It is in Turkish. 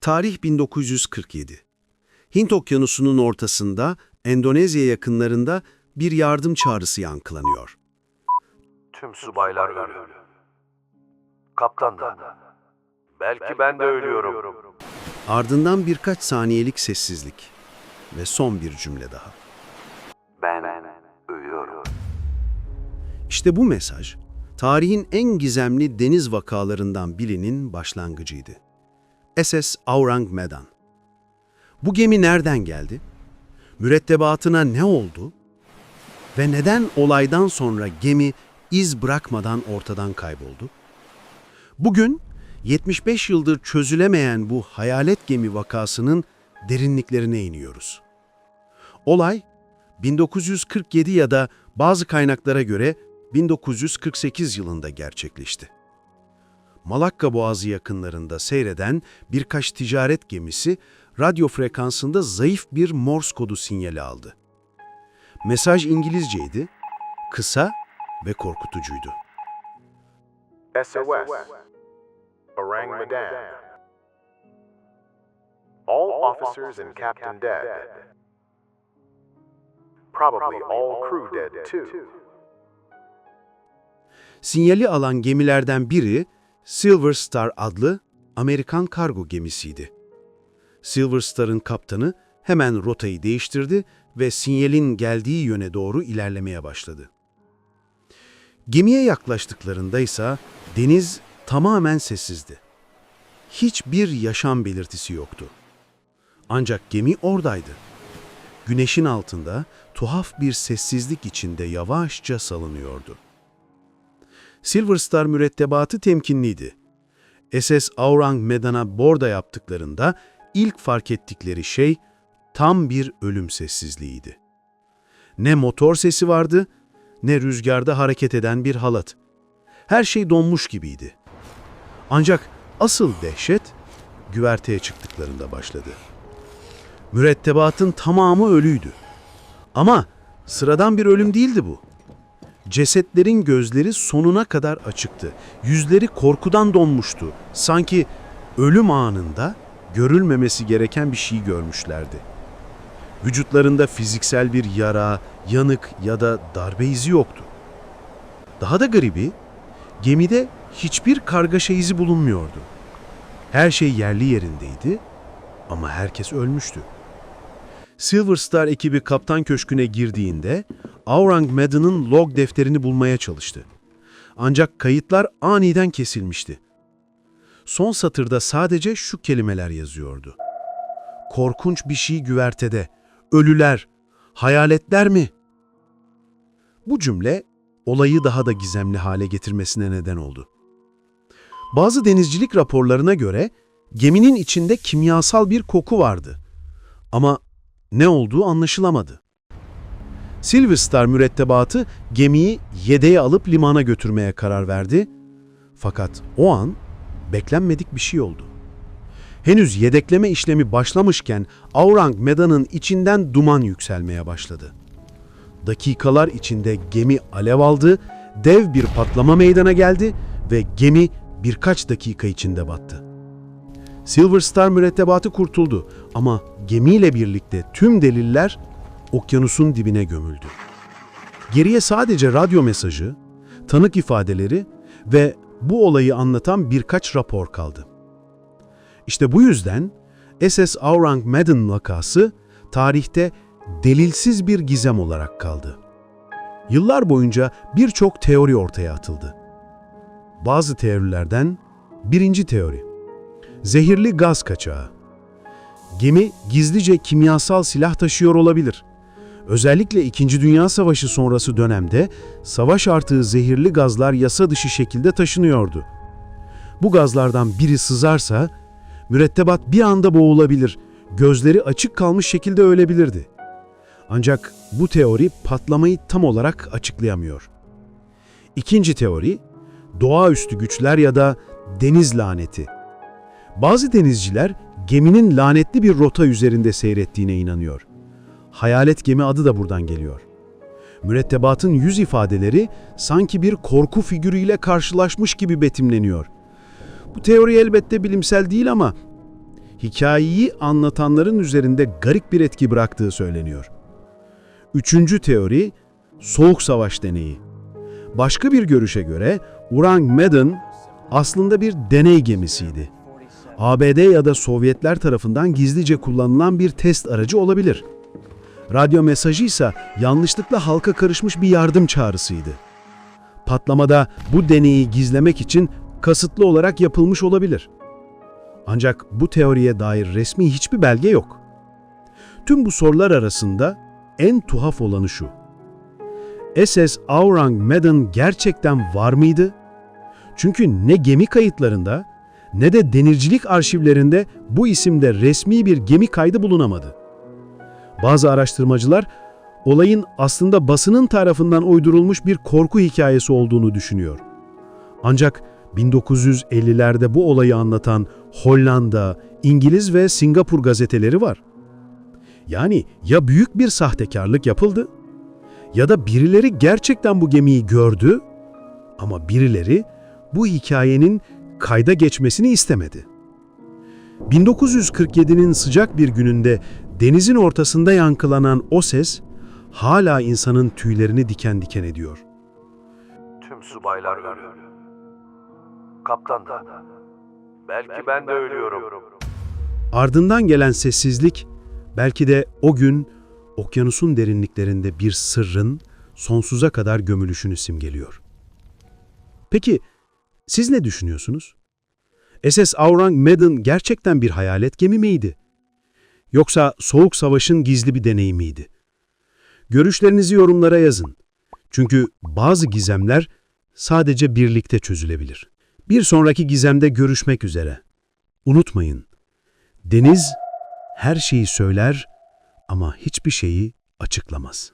Tarih 1947. Hint Okyanusu'nun ortasında, Endonezya yakınlarında bir yardım çağrısı yankılanıyor. Tüm subaylar ölü. Kaptan da. Belki ben de ölüyorum. Ardından birkaç saniyelik sessizlik ve son bir cümle daha. Ben ölüyorum. İşte bu mesaj, tarihin en gizemli deniz vakalarından birinin başlangıcıydı. SS Aurang Medan. Bu gemi nereden geldi? Mürettebatına ne oldu? Ve neden olaydan sonra gemi iz bırakmadan ortadan kayboldu? Bugün 75 yıldır çözülemeyen bu hayalet gemi vakasının derinliklerine iniyoruz. Olay 1947 ya da bazı kaynaklara göre 1948 yılında gerçekleşti. Malakka Boğazı yakınlarında seyreden birkaç ticaret gemisi radyo frekansında zayıf bir Morse kodu sinyali aldı. Mesaj İngilizceydi, kısa ve korkutucuydu. SOS. Orang Medan. All officers and captain dead. Probably all crew dead too. Sinyali alan gemilerden biri Silver Star adlı Amerikan kargo gemisiydi. Silver Star'ın kaptanı hemen rotayı değiştirdi ve sinyalin geldiği yöne doğru ilerlemeye başladı. Gemiye yaklaştıklarında ise deniz tamamen sessizdi. Hiçbir yaşam belirtisi yoktu. Ancak gemi oradaydı. Güneşin altında tuhaf bir sessizlik içinde yavaşça salınıyordu. Silver Star mürettebatı temkinliydi. SS Aurang Medan'a borda yaptıklarında ilk fark ettikleri şey tam bir ölüm sessizliğiydi. Ne motor sesi vardı, ne rüzgarda hareket eden bir halat. Her şey donmuş gibiydi. Ancak asıl dehşet güverteye çıktıklarında başladı. Mürettebatın tamamı ölüydü. Ama sıradan bir ölüm değildi bu. Cesetlerin gözleri sonuna kadar açıktı. Yüzleri korkudan donmuştu. Sanki ölüm anında görülmemesi gereken bir şey görmüşlerdi. Vücutlarında fiziksel bir yara, yanık ya da darbe izi yoktu. Daha da garibi, gemide hiçbir kargaşa izi bulunmuyordu. Her şey yerli yerindeydi ama herkes ölmüştü. Silver Star ekibi kaptan köşküne girdiğinde Aurang Medan'ın log defterini bulmaya çalıştı. Ancak kayıtlar aniden kesilmişti. Son satırda sadece şu kelimeler yazıyordu. Korkunç bir şey güvertede. Ölüler. Hayaletler mi? Bu cümle olayı daha da gizemli hale getirmesine neden oldu. Bazı denizcilik raporlarına göre geminin içinde kimyasal bir koku vardı. Ama ne olduğu anlaşılamadı. Silver mürettebatı gemiyi yedeğe alıp limana götürmeye karar verdi. Fakat o an beklenmedik bir şey oldu. Henüz yedekleme işlemi başlamışken Aurang Medan'ın içinden duman yükselmeye başladı. Dakikalar içinde gemi alev aldı, dev bir patlama meydana geldi ve gemi birkaç dakika içinde battı. Silver Star mürettebatı kurtuldu ama gemiyle birlikte tüm deliller okyanusun dibine gömüldü. Geriye sadece radyo mesajı, tanık ifadeleri ve bu olayı anlatan birkaç rapor kaldı. İşte bu yüzden SS Aurang Medan vakası tarihte delilsiz bir gizem olarak kaldı. Yıllar boyunca birçok teori ortaya atıldı. Bazı teorilerden birinci teori, zehirli gaz kaçağı. Gemi gizlice kimyasal silah taşıyor olabilir. Özellikle İkinci Dünya Savaşı sonrası dönemde savaş artığı zehirli gazlar yasa dışı şekilde taşınıyordu. Bu gazlardan biri sızarsa mürettebat bir anda boğulabilir, gözleri açık kalmış şekilde ölebilirdi. Ancak bu teori patlamayı tam olarak açıklayamıyor. İkinci teori, doğaüstü güçler ya da deniz laneti. Bazı denizciler geminin lanetli bir rota üzerinde seyrettiğine inanıyor. Hayalet gemi adı da buradan geliyor. Mürettebatın yüz ifadeleri sanki bir korku figürüyle karşılaşmış gibi betimleniyor. Bu teori elbette bilimsel değil ama hikayeyi anlatanların üzerinde garip bir etki bıraktığı söyleniyor. Üçüncü teori, Soğuk Savaş deneyi. Başka bir görüşe göre Urang Medan aslında bir deney gemisiydi. ABD ya da Sovyetler tarafından gizlice kullanılan bir test aracı olabilir. Radyo mesajı ise yanlışlıkla halka karışmış bir yardım çağrısıydı. Patlamada bu deneyi gizlemek için kasıtlı olarak yapılmış olabilir. Ancak bu teoriye dair resmi hiçbir belge yok. Tüm bu sorular arasında en tuhaf olanı şu. SS Aurang Medan gerçekten var mıydı? Çünkü ne gemi kayıtlarında ne de denizcilik arşivlerinde bu isimde resmi bir gemi kaydı bulunamadı. Bazı araştırmacılar olayın aslında basının tarafından uydurulmuş bir korku hikayesi olduğunu düşünüyor. Ancak 1950'lerde bu olayı anlatan Hollanda, İngiliz ve Singapur gazeteleri var. Yani ya büyük bir sahtekarlık yapıldı ya da birileri gerçekten bu gemiyi gördü ama birileri bu hikayenin kayda geçmesini istemedi. 1947'nin sıcak bir gününde denizin ortasında yankılanan o ses hala insanın tüylerini diken diken ediyor. Tüm subaylar ölüyor. Kaptan da. Belki ben de ölüyorum. Ardından gelen sessizlik belki de o gün okyanusun derinliklerinde bir sırrın sonsuza kadar gömülüşünü simgeliyor. Peki siz ne düşünüyorsunuz? SS Aurang Medan gerçekten bir hayalet gemi miydi? Yoksa Soğuk Savaş'ın gizli bir deneyimiydi? Görüşlerinizi yorumlara yazın. Çünkü bazı gizemler sadece birlikte çözülebilir. Bir sonraki gizemde görüşmek üzere. Unutmayın, deniz her şeyi söyler ama hiçbir şeyi açıklamaz.